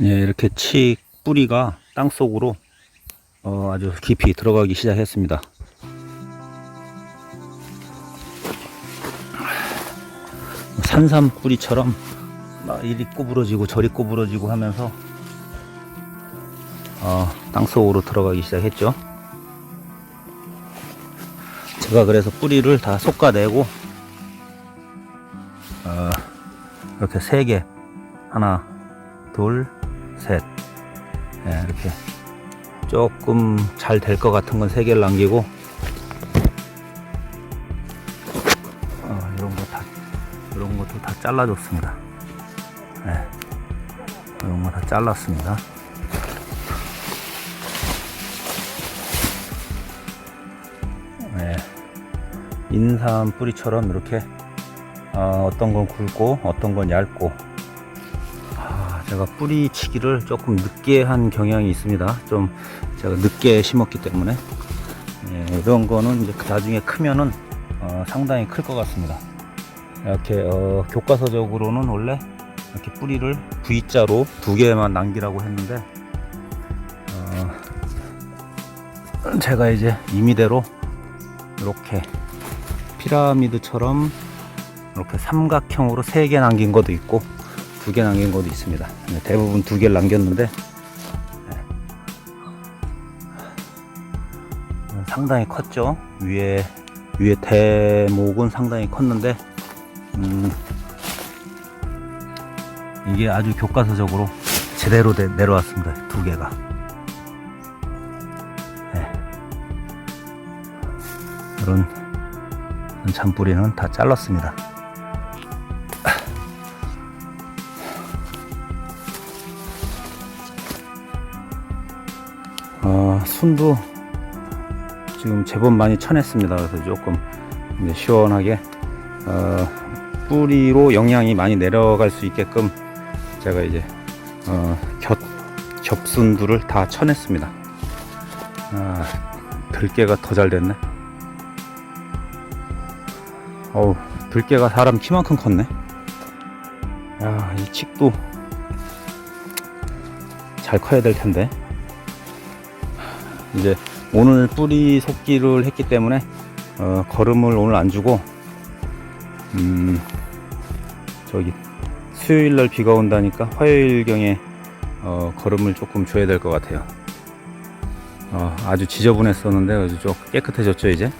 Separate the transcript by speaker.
Speaker 1: 예, 이렇게 칡 뿌리가 땅 속으로 어, 아주 깊이 들어가기 시작했습니다. 산삼 뿌리처럼 막 이리 꼬부러지고 저리 꼬부러지고 하면서 어, 땅 속으로 들어가기 시작했죠. 제가 그래서 뿌리를 다 솎아내고 어, 이렇게 세 개 하나 둘 셋 예, 이렇게 조금 잘 될 것 같은 건 세 개를 남기고 어, 이런 거 다 이런 것도 다 잘라줬습니다. 예, 이런 거 다 잘랐습니다. 예, 인삼 뿌리처럼 이렇게 어, 어떤 건 굵고 어떤 건 얇고 아, 제가 뿌리치기를 조금 늦게 한 경향이 있습니다. 좀 제가 늦게 심었기 때문에 예, 이런 거는 이제 나중에 크면은 어, 상당히 클 것 같습니다. 이렇게 어, 교과서적으로는 원래 이렇게 뿌리를 V자로 두 개만 남기라고 했는데 어, 제가 이제 임의대로 이렇게 피라미드처럼 이렇게 삼각형으로 세 개 남긴 것도 있고 두 개 남긴 것도 있습니다. 네, 대부분 두 개를 남겼는데 네. 상당히 컸죠. 위에 위에 대목은 상당히 컸는데 음, 이게 아주 교과서적으로 제대로 내, 내려왔습니다. 두 개가. 네. 이런 잔뿌리는 다 잘랐습니다. 어, 순도 지금 제법 많이 쳐냈습니다. 그래서 조금 시원하게 어, 뿌리로 영양이 많이 내려갈 수 있게끔 제가 이제 어, 겹, 겹순들을 다 쳐냈습니다. 아, 들깨가 더 잘 됐네. 어우, 들깨가 사람 키만큼 컸네. 야, 이 칡도 잘 커야 될 텐데. 이제 오늘 뿌리 속기를 했기 때문에 어, 걸음을 오늘 안 주고 음, 저기 수요일 날 비가 온다니까 화요일 경에 어, 걸음을 조금 줘야 될 것 같아요. 어, 아주 지저분했었는데 아주 좀 깨끗해졌죠 이제.